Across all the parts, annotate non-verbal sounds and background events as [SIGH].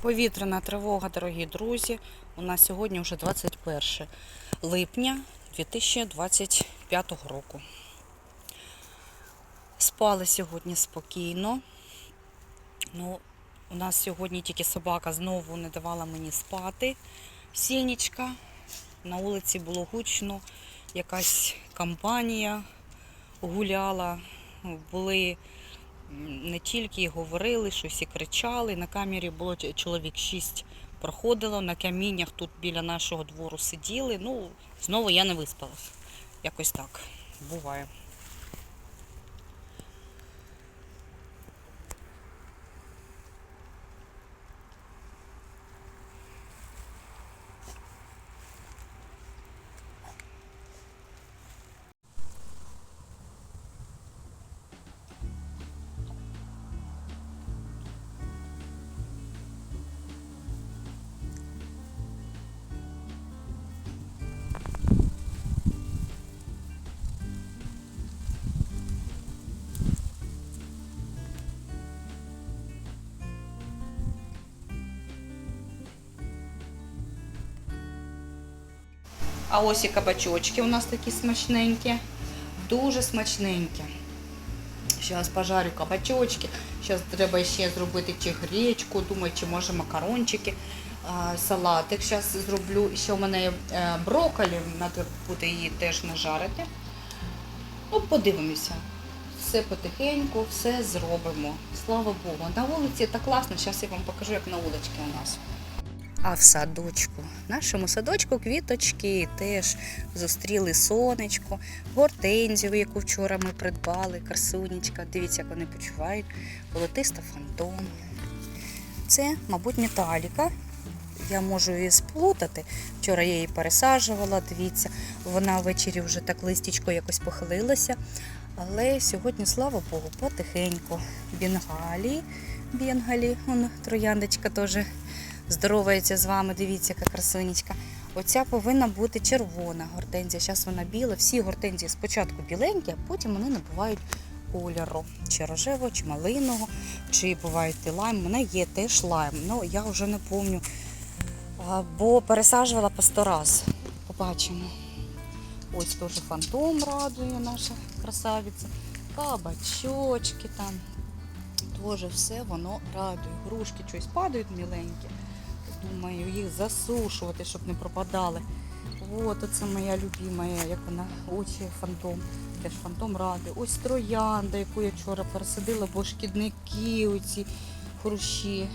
Повітряна тривога, дорогі друзі. У нас сьогодні вже 21 липня 2025 року. Спали сьогодні спокійно. Ну, у нас сьогодні тільки собака знову не давала мені спати. Сінічка. На вулиці було гучно, якась компанія гуляла. Були не тільки говорили, щось і кричали. На камері було чоловік шість проходило, на каміннях тут біля нашого двору сиділи. Ну, знову я не виспалась. Якось так буває. А ось і кабачочки у нас такі смачненькі. Дуже смачненькі. Зараз пожарю кабачочки. Зараз треба ще зробити чи гречку, думаю, чи може макарончики. Салатик зараз зроблю. Ще у мене е, брокколі, треба буде її теж нажарити. Ну, подивимося. Все потихеньку, все зробимо. Слава Богу. На вулиці так класно. Зараз я вам покажу, як на вуличці у нас. А в садочку, в нашому садочку квіточки теж зустріли сонечко, гортензію, яку вчора ми придбали, красунечка. Дивіться, як вони почувають. Волотиста фантом. Це, мабуть, металіка. Я можу її сплутати. Вчора я її пересаджувала, дивіться, вона ввечері вже так листічко якось похилилася. Але сьогодні, слава Богу, потихеньку. Бенгалі, бенгалі, вон трояндочка теж здоровається з вами. Дивіться, яка красунечка. Оця повинна бути червона гортензія. Зараз вона біла. Всі гортензії спочатку біленькі, а потім вони набувають кольору. Чи рожевого, чи малиного, чи бувають і лайм. У мене є теж лайм. Ну я вже не пам'ятаю, бо пересаджувала по сто раз. Побачимо. Ось теж фантом радує наша красавиця. Кабачочки там. Теж все воно радує. Грушки щось падають міленькі. Думаю, їх засушувати, щоб не пропадали. От оце моя любима, як вона, очі фантом. Теж фантом радує. Ось троянда, яку я вчора пересадила, бо шкідники, оці хрущі.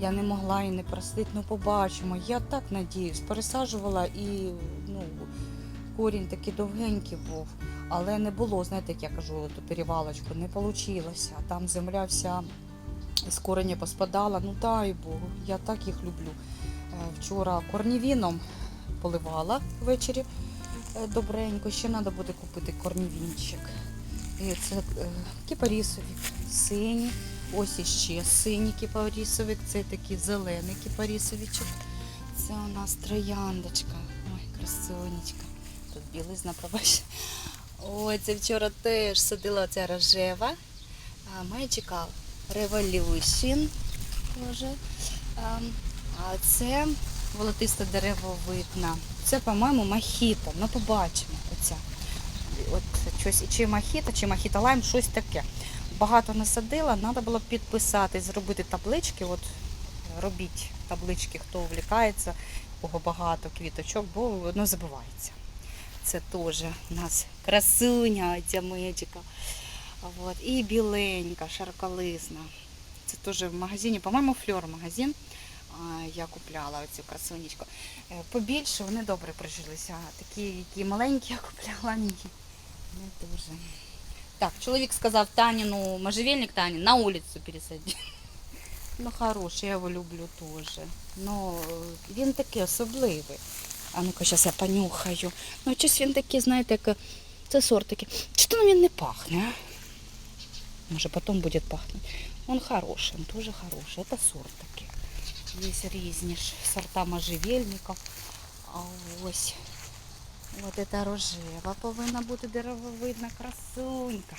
Я не могла і не просити, ну побачимо. Я так надіюсь, пересаджувала і ну, корінь такий довгенький був, але не було, знаєте, як я кажу, ту перевалочку, не вийшло. Там земля вся з кореня поспадала. Ну дай Богу, я так їх люблю. Е, Вчора корнівіном поливала ввечері е, добренько. Ще треба буде купити корнівінчик. Це е, кіпарісові, сині. Ось іще синій кіпарісовик, це такий зелений кіпарісовичок. Це у нас трояндочка. Ой, красунечка. Тут білизна пробач. Ой, це вчора теж садила ця рожева. А, Magical Revolution. А, це волотиста деревовидна. Це, по-моєму, махіта. Ну, побачимо. Оця. От щось, чи махіта, чи махіта лайм, щось таке. Багато насадила, треба було підписати, зробити таблички. От робіть таблички, хто увлікається, кого багато квіточок, бо воно забувається. Це теж у нас красуня, ця медика. От. І біленька, широколисна. Це теж в магазині, по-моєму, фльор магазин. Я купляла цю красунечку. Е, Побільше вони добре прижилися. Такі, які маленькі [LAUGHS] я купляла, ні. Не дуже. Так, чоловік сказав Таніну, можжевельник Тані, на вулицю пересади. [LAUGHS] Ну, хороший, я його люблю теж. Ну, е, він такий особливий. А ну-ка, зараз я понюхаю. Ну, щось він такий, знаєте, як це сорт такий. Чого він не пахне, а? Може, потім буде пахнути. Он хороший, он тоже хороший. Это сорт такий. Є різні сорта можжевельників. А ось. От это рожева повинна бути деревовидна красунька.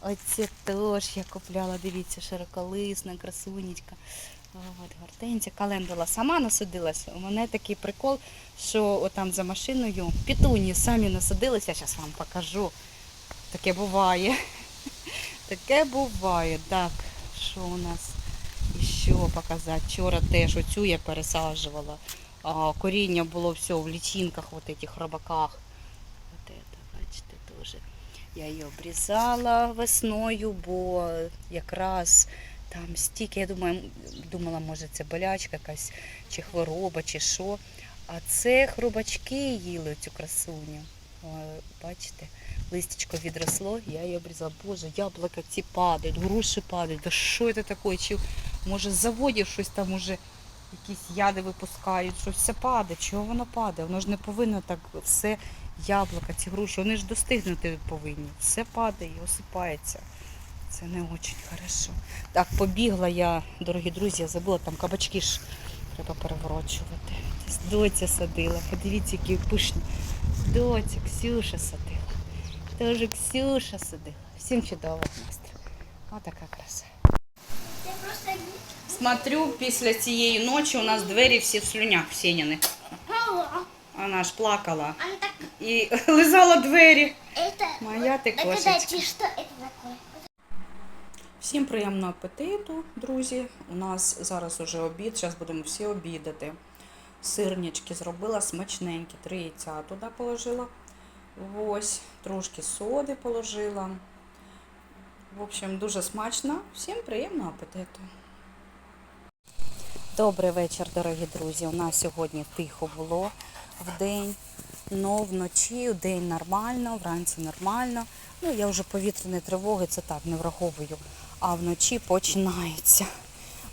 Оце теж я купляла, дивіться, широколисна красунечка. От, гортензія, календула сама насадилася. У мене такий прикол, що отам за машиною пітуні самі насадилися. Я зараз вам покажу. Таке буває. Таке буває. Так, що у нас ще показати? Вчора теж оцю я пересаджувала. А, коріння було все в лічинках, вот этих рабаках. Вот бачите, теж. Я її обрізала весною, бо якраз там стільки, я думаю, думала, може це болячка якась, чи хвороба, чи що. А це хробачки їли цю красуню. Бачите, листячко відросло, я її обрізала. Боже, яблука ці падають, груші падають. Да що це таке? Чи може з заводів щось там уже якісь яди випускають, щось все падає. Чого воно падає? Воно ж не повинно так все яблука, ці груші, вони ж достигнути повинні. Все падає, осипається. Це не дуже хорошо. Так, побігла я, дорогі друзі, я забула, там кабачки ж треба переворочувати. Доця садила. Подивіться, які пишні. Доця, Ксюша садила. Теж Ксюша садила. Всім чудового настрою. Отака краса. Це просто Смотрю, після цієї ночі у нас двері всі в слюнях в Сеніних. мало. Вона ж плакала Она так, і [LAUGHS] лизала двері. это... Моя ты Это кошечка. дайте, что это такое? Всім приємного апетиту, друзі. У нас зараз уже обід, зараз будемо всі обідати. Сирнички зробила смачненькі, три яйця туди положила. Ось, трошки соди положила. В общем, дуже смачно. Всім приємного апетиту. Добрий вечір, дорогі друзі. У нас сьогодні тихо було в день. Ну, вночі, день нормально, вранці нормально. Ну, я вже повітряні тривоги, це так, не враховую. А вночі починається.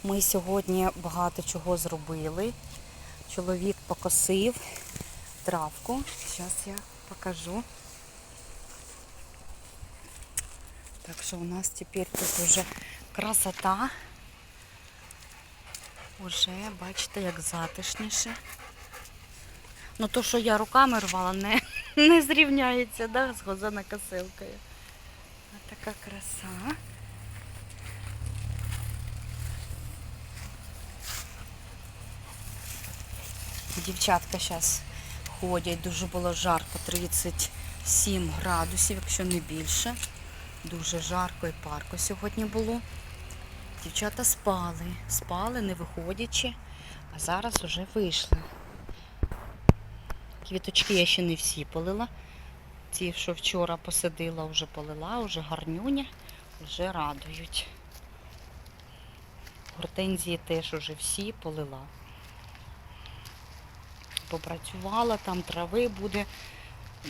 Ми сьогодні багато чого зробили. Чоловік покосив травку. Зараз я покажу. Так що у нас тепер тут вже красота. Уже, бачите, як затишніше. Ну то, що я руками рвала, не, [LAUGHS] не зрівняється, да, з газонокосилкою. Ось така краса. Дівчатка зараз ходять, дуже було жарко, 37 градусів, якщо не більше. Дуже жарко і парко сьогодні було. Дівчата спали, спали, не виходячи, а зараз уже вийшли. Квіточки я ще не всі полила. Ті, що вчора посадила, вже полила, вже гарнюня, вже радують. Гортензії теж уже всі полила. Попрацювала, там трави буде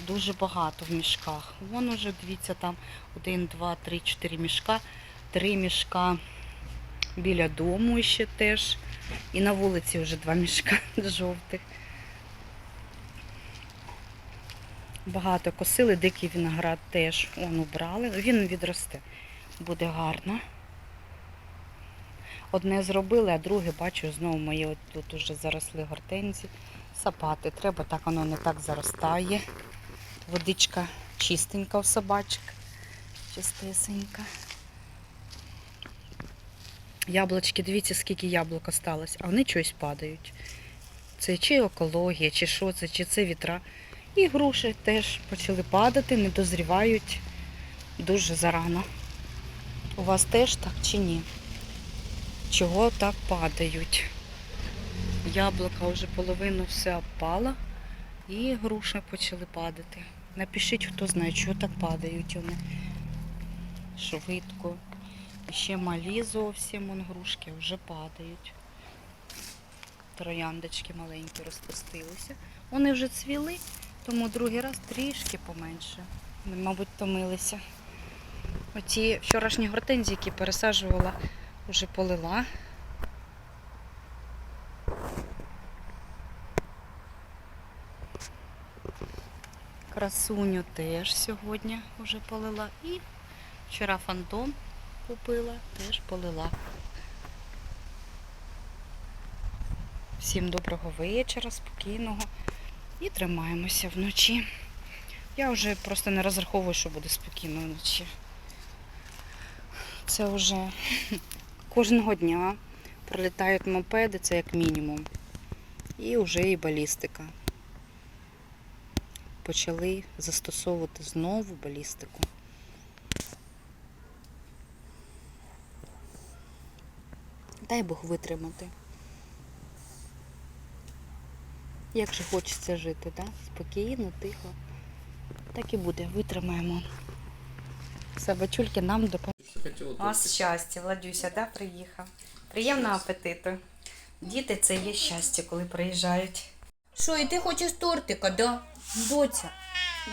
дуже багато в мішках. Вон уже, дивіться, там один, два, три, чотири мішка, три мішка біля дому ще теж. І на вулиці вже два мішка [LAUGHS] жовтих. Багато косили, дикий виноград теж он убрали. Він відросте. Буде гарно. Одне зробили, а друге, бачу, знову мої от тут уже заросли гортензії. Сапати треба, так воно не так заростає. Водичка чистенька у собачок. Чистесенька. Яблучки, дивіться, скільки яблук осталось, а вони чогось падають. Це чи екологія, чи що це, чи це вітра. І груші теж почали падати, не дозрівають дуже зарано. У вас теж так чи ні? Чого так падають? Яблука вже половину все опало і груші почали падати. Напишіть, хто знає, чого так падають вони. Швидко. Ще малі зовсім вон грушки вже падають. Трояндочки маленькі розпустилися. Вони вже цвіли, тому другий раз трішки поменше. Вони, мабуть, томилися. Оці вчорашні гортензії, які пересаджувала, вже полила. Красуню теж сьогодні вже полила. І вчора фантом купила, теж полила. Всім доброго вечора, спокійного. І тримаємося вночі. Я вже просто не розраховую, що буде спокійно вночі. Це вже [LAUGHS] кожного дня Пролітають мопеди, це як мінімум. І вже і балістика. Почали застосовувати знову балістику. Дай Бог витримати. Як же хочеться жити, да? Спокійно, тихо. Так і буде, витримаємо. Собачульки нам допомагають. У вас щастя, Владюся, да, приїхав. Приємного апетиту. Діти це є щастя, коли приїжджають. Що, і ти хочеш тортика, да? Доця.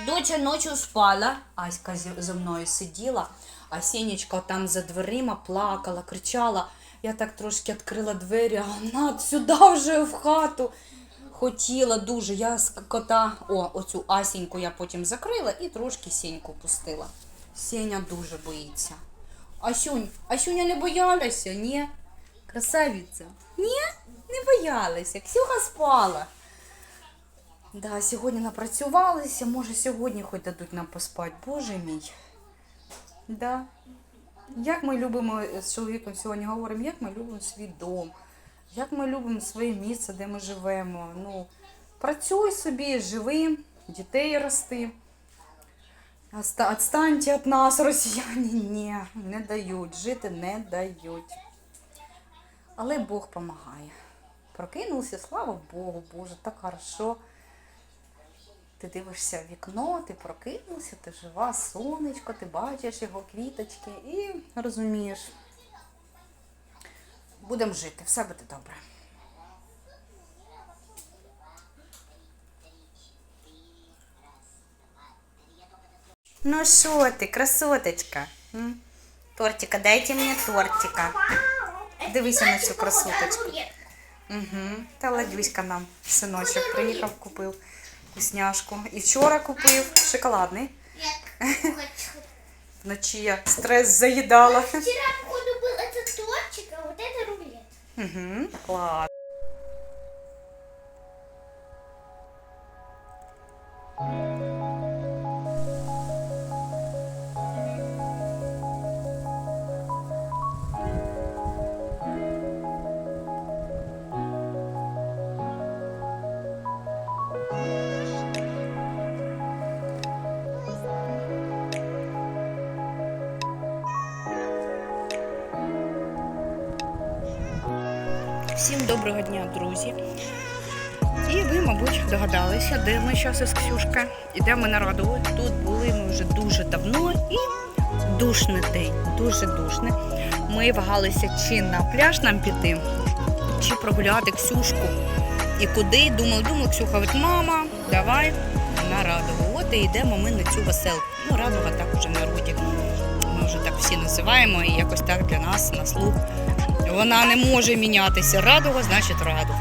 Доця ночі спала. Аська зі мною сиділа, а Сінечка там за дверима плакала, кричала. Я так трошки відкрила двері, а вона сюди вже в хату. Хотіла дуже. Я з кота, о, оцю Асіньку я потім закрила і трошки Сіньку пустила. Сеня дуже боїться. Асюнь, Асюня не боялася, ні? Красавиця. Ні, не боялася. Ксюха спала. Да, сьогодні напрацювалися, може сьогодні хоч дадуть нам поспати. Боже мій. Да. Як ми любимо з чоловіком сьогодні говоримо, як ми любимо свій дом, як ми любимо своє місце, де ми живемо. Ну, працюй собі, живи, дітей рости. Отстаньте від нас, росіяни. Ні, не дають, жити не дають. Але Бог допомагає. Прокинувся, слава Богу, Боже, так хорошо. Ти дивишся в вікно, ти прокинувся, ти жива, сонечко, ти бачиш його квіточки і розумієш. Будемо жити, все буде добре. Ну що ти, красоточка? Тортика, дайте мені тортика. Дивися на цю красоточку. Угу. Та Ладюська нам, синочок, приїхав, купив вкусняшку. І вчора купив шоколадний. Вночі я стрес заїдала. Вчера, походу, был этот тортик, а вот это рулет. Угу. Клас. Всім доброго дня, друзі. І ви, мабуть, догадалися, де ми зараз із Ксюшка. Ідемо на Радову. Тут були ми вже дуже давно і душний день, дуже душний. Ми вагалися, чи на пляж нам піти, чи прогуляти Ксюшку. І куди? Думаю, думаю, Ксюха говорить, мама, давай на Радову. От і йдемо ми на цю веселку. Ну, Радова так уже народі. Ми вже так всі називаємо, і якось так для нас на слух. Вона не може мінятися. Радуга, значить радуга.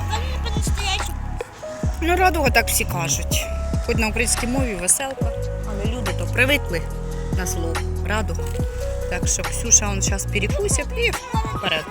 Ну, радуга так всі кажуть. Хоч на українській мові веселка, але люди то привикли на слово радуга. Так що Ксюша он зараз перекусить і вперед.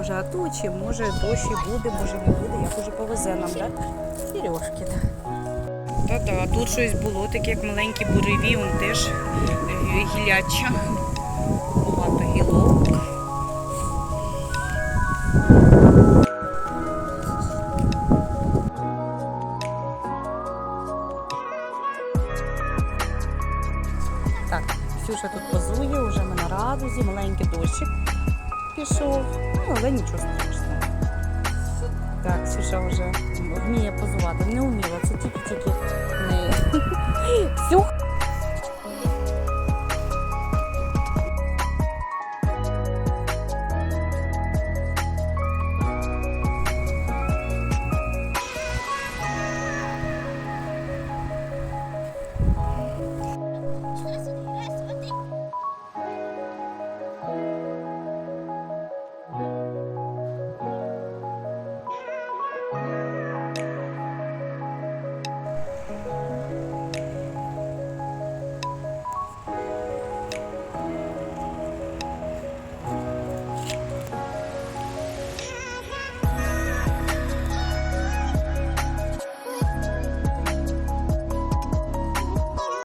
Боже, а тучі, може дощ і буде, може не буде, як уже повезе нам, так? Сережки, так. Та-та, тут щось було, таке як маленькі буреві, он теж е, гіляча. Багато гілок. Так, Ксюша тут позує, вже ми на радузі, маленький дощик пішов, ну, але нічого страшного. Так, Сюша вже вміє позувати. Не вміла, це тільки-тільки не. [LAUGHS]